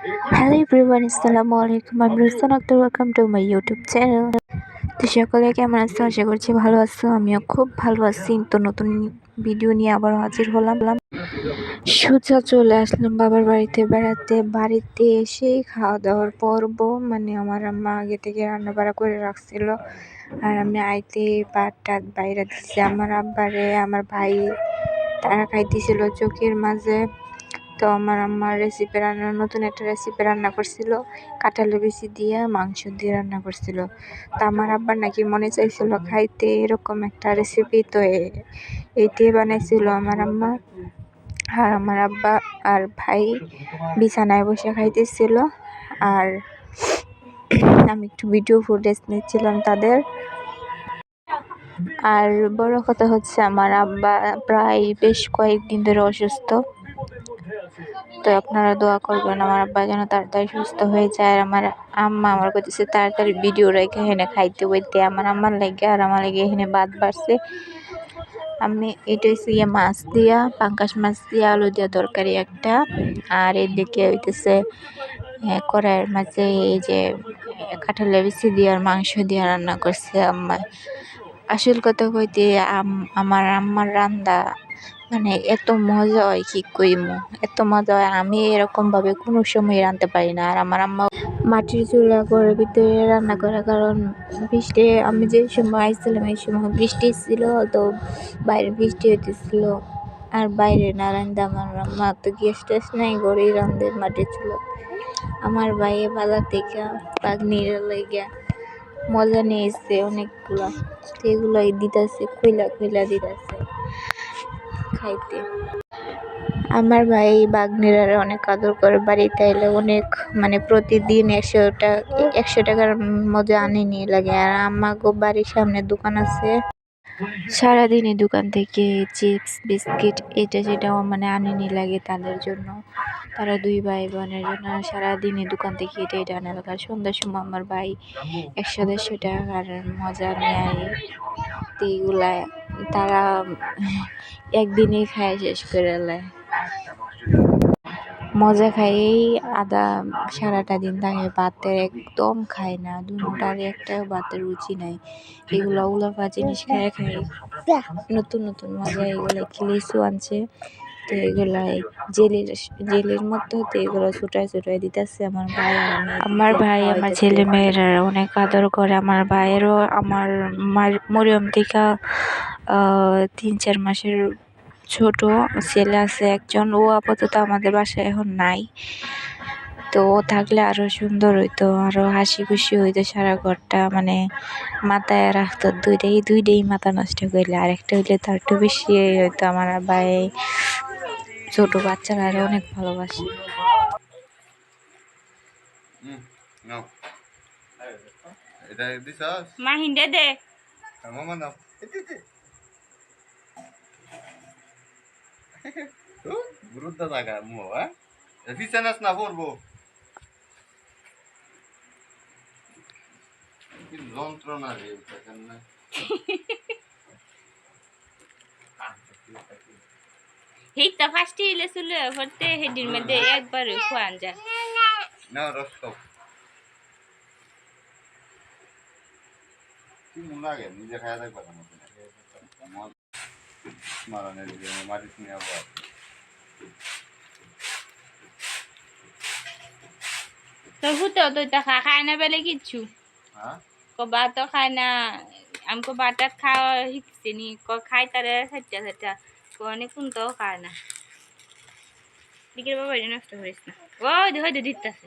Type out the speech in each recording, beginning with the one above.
Hello everyone আসসালামু আলাইকুম আমি Rustan Akter welcome to my YouTube channel তো সকলে কেমন আছো? আশা করছি ভালো আছো। আমিও খুব ভালো আছি। তো নতুন ভিডিও নিয়ে আবার হাজির হলাম। সোজা চলে আসলাম বাবার বাড়িতে বেড়াতে। বাড়িতে এসেই খাওয়া দাওয়ার পর্ব মানে আমার আম্মা আগে থেকে রান্না বাড়া করে রাখছিল। আর আমি আইতে ভাত টাত বাইরে দিচ্ছি আমার আব্বারে, আমার ভাই, তারা খাইতেছিল চোখের মাঝে। তো আমার আম্মার রেসিপি রান্না, নতুন একটা রেসিপি রান্না করছিল। কাঁঠালের বেশি দিয়ে মাংস দিয়ে রান্না করছিল। তো আমার আব্বার নাকি মনে চাইছিল খাইতে এরকম একটা রেসিপি তো এইটাই বানাইছিল আমার আম্মা। আর আমার আব্বা আর ভাই বিছানায় বসে খাইতেছিল। আর আমি একটু ভিডিও ফুটেজ নিচ্ছিলাম তাদের। আর বড় কথা হচ্ছে আমার আব্বা প্রায় বেশ কয়েকদিন ধরে অসুস্থ। তো আপনারা দোয়া করবেন আমার আব্বা যেন তাড়াতাড়ি সুস্থ হয়ে যায়, আর আমার আম্মা আমার কইতেছে তাড়াতাড়ি ভিডিও রেখে এখানে খাইতে বইতে আমার আম্মার লাগে আর আমার লাগে এখানে বাদ বাড়ছে। আমি এটা হচ্ছে ইয়ে মাছ দিয়া পাঙ্কাশ মাছ দিয়া, আলু দিয়া তরকারি একটা, আর এদিকে হইতেছে কড়াইয়ের মাঝে এই যে কাঁঠালের বিচি দিয়ে আর মাংস দিয়ে রান্না করছে আম্মা। আসল কথা কইতে আমার আম্মার রান্দা মানে এত মজা হয় কি কইমু? এত মজা হয়। আমি এরকমভাবে কোনো সময় রাঁধতে পারি না। আর আমার আম্মা মাটির চুলা ঘরের ভিতরে রান্না করে। কারণ বৃষ্টি, আমি যে সময় আইছিলাম এই সময় বৃষ্টি ছিল তো বাইরে বৃষ্টি হইতেছিল। আর বাইরে না রান্ধে আমার আম্মা তো গ্যাস ট্যাস নাই, ঘরেই রান্ধে মাটির চুলা। আমার ভাইয়ে বাজার থেকে পাগনির লেগে মজা নিয়েছে অনেকগুলা। তো এগুলাই দিতেছে কইলা কইলা দিতেছে। খাইতে। আমার ভাই বাগনিরারে অনেক আদর করে বাড়িতে এলে অনেক মানে প্রতিদিন একশো টাকা একশো টাকার মধ্যে আনি নিয়ে লাগে। আর আমাগো বাড়ির সামনে দোকান আছে। সারাদিন এই দোকান থেকে চিপস বিস্কিট এটা সেটাও মানে আনি নিয়ে লাগে তাদের জন্য। তারা দুই ভাই বোনের জন্য সারাদিন এই দোকান থেকে এটা এটা আনা লাগে। আর সন্ধ্যার সময় আমার ভাই একশো দেড়শো টাকার মজা নেয়। এইগুলা তারা একদিনেই খায় শেষ করে নেয় মজা খাইয়েই আদা সারাটা দিন থাকে ভাতের একদম খায় না দুটার একটা ভাতের রুচি নাই। এগুলো উলাফা জিনিস খায় খায় নতুন নতুন মজা এগুলো খিলিসু আনছে। তো এগুলো জেলের জেলের মধ্যে তো এগুলো ছুটাই ছুটাই দিতেছে আমার ভাই আমার ভাই আমার ছেলে মেয়েরা অনেক আদর করে। আমার ভাইয়েরও আমার মরিয়ম থেকে তিন চার মাসের ছোট ছেলে আছে একজন। ও আপাতত আমাদের বাসায় এখন নাই। তো ও থাকলে আরও সুন্দর হইতো আরও হাসি খুশি হইতো সারা ঘরটা। মানে মাথায় রাখতো দুইটাই দুইটাই মাথা নষ্ট করলে আরেকটা হইলে তো একটু বেশি হইতো আমার ভাই ছোট বাচ্চারা আরও অনেক ভালোবাসে। মাহিন্দে দে। মামা নাও। গুরুত্ব থাকা মো হ্যাঁ ফিসেনাস না পড়ব যন্ত্রণা রে দেখেন না হিটটা ফার্স্টে ইলে চলে ভরতে হেডির মধ্যে একবার খোয়ান যা না রস খাও কি মন লাগে নিজে খাওয়া দেখবা না মারানের মারিস নিয়ে আবার তো ভূতো তো খা খায় না বেলে কিচ্ছু কবা তো খায় না আমকো বাটার খাওয়া শিখছে নি ক খাই তারে সাচ্চা সাচ্চা কোনে কোন তো খায় না দিকের বাবা নষ্ট করিস না ও হয়তো দিতেছে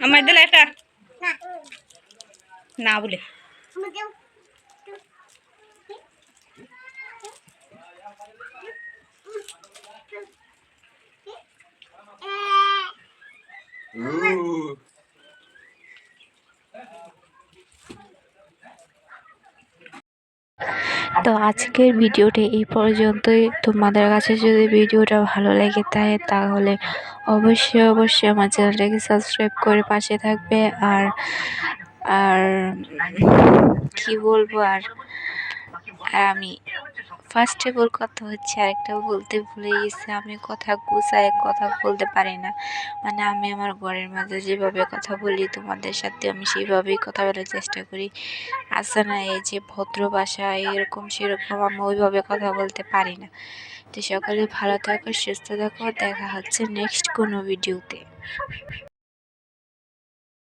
আমার দিলে এটা না। বলে। তো আজকের ভিডিওটি এই পর্যন্তই। তোমাদের কাছে যদি ভিডিওটা ভালো লেগে থাকে তাহলে অবশ্যই অবশ্যই আমার চ্যানেলটাকে সাবস্ক্রাইব করে পাশে থাকবে আর আর কি বলব আর আমি ফার্স্ট অফ অল কথা হচ্ছে, আরেকটা বলতে ভুলে গেছি, আমি কথা গুছায় কথা বলতে পারি না। মানে আমি আমার ঘরের মাঝে যেভাবে কথা বলি, তোমাদের সাথে আমি সেইভাবেই কথা বলার চেষ্টা করি। আসে না, এই যে ভদ্র ভাষা, এরকম সেরকম আমি ওইভাবে কথা বলতে পারি না। তো সকলে ভালো থাকো সুস্থ থাকো। দেখা হচ্ছে নেক্সট কোনো ভিডিওতে